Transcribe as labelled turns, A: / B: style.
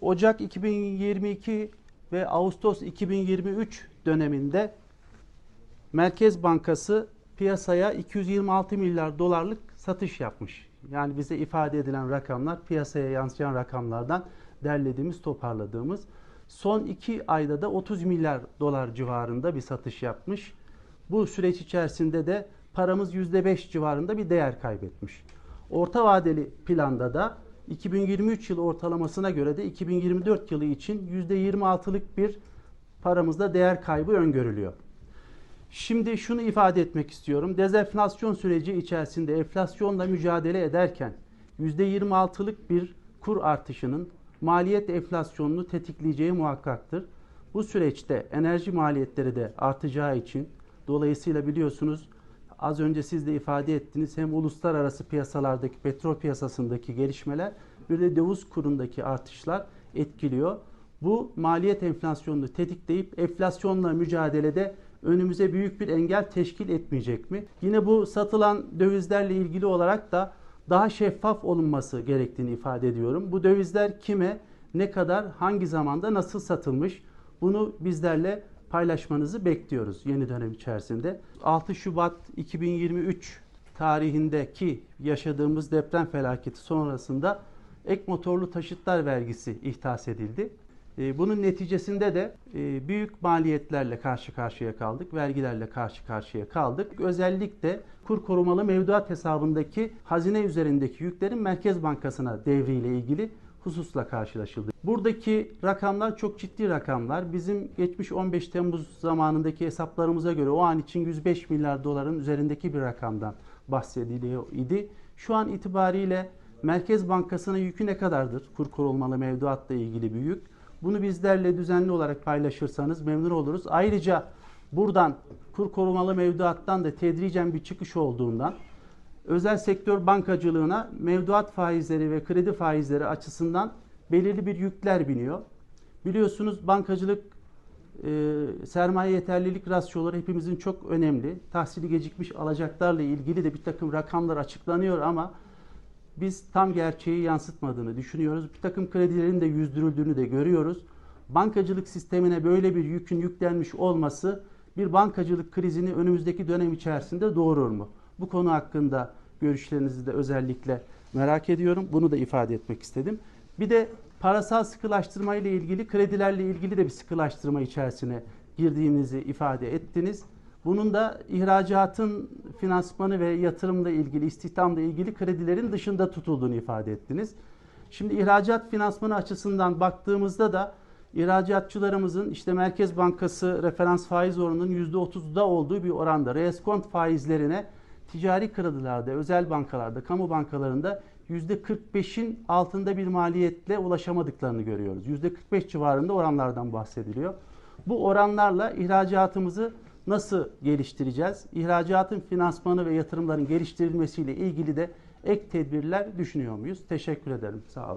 A: Ocak 2022 ve Ağustos 2023 döneminde Merkez Bankası piyasaya 226 milyar dolarlık satış yapmış. Yani bize ifade edilen rakamlar piyasaya yansıyan rakamlardan derlediğimiz, toparladığımız. Son 2 ayda da 30 milyar dolar civarında bir satış yapmış. Bu süreç içerisinde de paramız %5 civarında bir değer kaybetmiş. Orta vadeli planda da 2023 yılı ortalamasına göre de 2024 yılı için %26'lık bir paramızda değer kaybı öngörülüyor. Şimdi şunu ifade etmek istiyorum. Dezenflasyon süreci içerisinde enflasyonla mücadele ederken %26'lık bir kur artışının maliyet enflasyonunu tetikleyeceği muhakkaktır. Bu süreçte enerji maliyetleri de artacağı için dolayısıyla biliyorsunuz az önce siz de ifade ettiniz hem uluslararası piyasalardaki petrol piyasasındaki gelişmeler bir de döviz kurundaki artışlar etkiliyor. Bu maliyet enflasyonunu tetikleyip enflasyonla mücadelede önümüze büyük bir engel teşkil etmeyecek mi? Yine bu satılan dövizlerle ilgili olarak da daha şeffaf olunması gerektiğini ifade ediyorum. Bu dövizler kime, ne kadar, hangi zamanda, nasıl satılmış? Bunu bizlerle paylaşmanızı bekliyoruz yeni dönem içerisinde. 6 Şubat 2023 tarihindeki yaşadığımız deprem felaketi sonrasında ek motorlu taşıtlar vergisi ihtas edildi. E, Bunun neticesinde de e, büyük maliyetlerle karşı karşıya kaldık, vergilerle karşı karşıya kaldık. Özellikle kur korumalı mevduat hesabındaki hazine üzerindeki yüklerin Merkez Bankası'na devriyle ilgili hususla karşılaşıldı. Buradaki rakamlar çok ciddi rakamlar. Bizim geçmiş 15 Temmuz zamanındaki hesaplarımıza göre o an için 105 milyar doların üzerindeki bir rakamdan bahsediliyor idi. Şu an itibariyle Merkez Bankası'na yükü ne kadardır? Kur korumalı mevduatla ilgili bir yük. Bunu bizlerle düzenli olarak paylaşırsanız memnun oluruz. Ayrıca buradan kur korumalı mevduattan da tedricen bir çıkış olduğundan özel sektör bankacılığına mevduat faizleri ve kredi faizleri açısından belirli bir yükler biniyor. Biliyorsunuz bankacılık e, sermaye yeterlilik rasyoları hepimizin çok önemli. Tahsili gecikmiş alacaklarla ilgili de bir takım rakamlar açıklanıyor ama biz tam gerçeği yansıtmadığını düşünüyoruz. Bir takım kredilerin de yüzdürüldüğünü de görüyoruz. Bankacılık sistemine böyle bir yükün yüklenmiş olması bir bankacılık krizini önümüzdeki dönem içerisinde doğurur mu? Bu konu hakkında görüşlerinizi de özellikle merak ediyorum. Bunu da ifade etmek istedim. Bir de parasal sıkılaştırma ile ilgili kredilerle ilgili de bir sıkılaştırma içerisine girdiğinizi ifade ettiniz. Bunun da ihracatın finansmanı ve yatırımla ilgili, istihdamla ilgili kredilerin dışında tutulduğunu ifade ettiniz. Şimdi ihracat finansmanı açısından baktığımızda da ihracatçılarımızın işte Merkez Bankası referans faiz oranının %30'da olduğu bir oranda reskont faizlerine ticari kredilerde, özel bankalarda, kamu bankalarında %45'in altında bir maliyetle ulaşamadıklarını görüyoruz. %45 civarında oranlardan bahsediliyor. Bu oranlarla ihracatımızı nasıl geliştireceğiz? İhracatın finansmanı ve yatırımların geliştirilmesiyle ilgili de ek tedbirler düşünüyor muyuz? Teşekkür ederim. Sağ olun.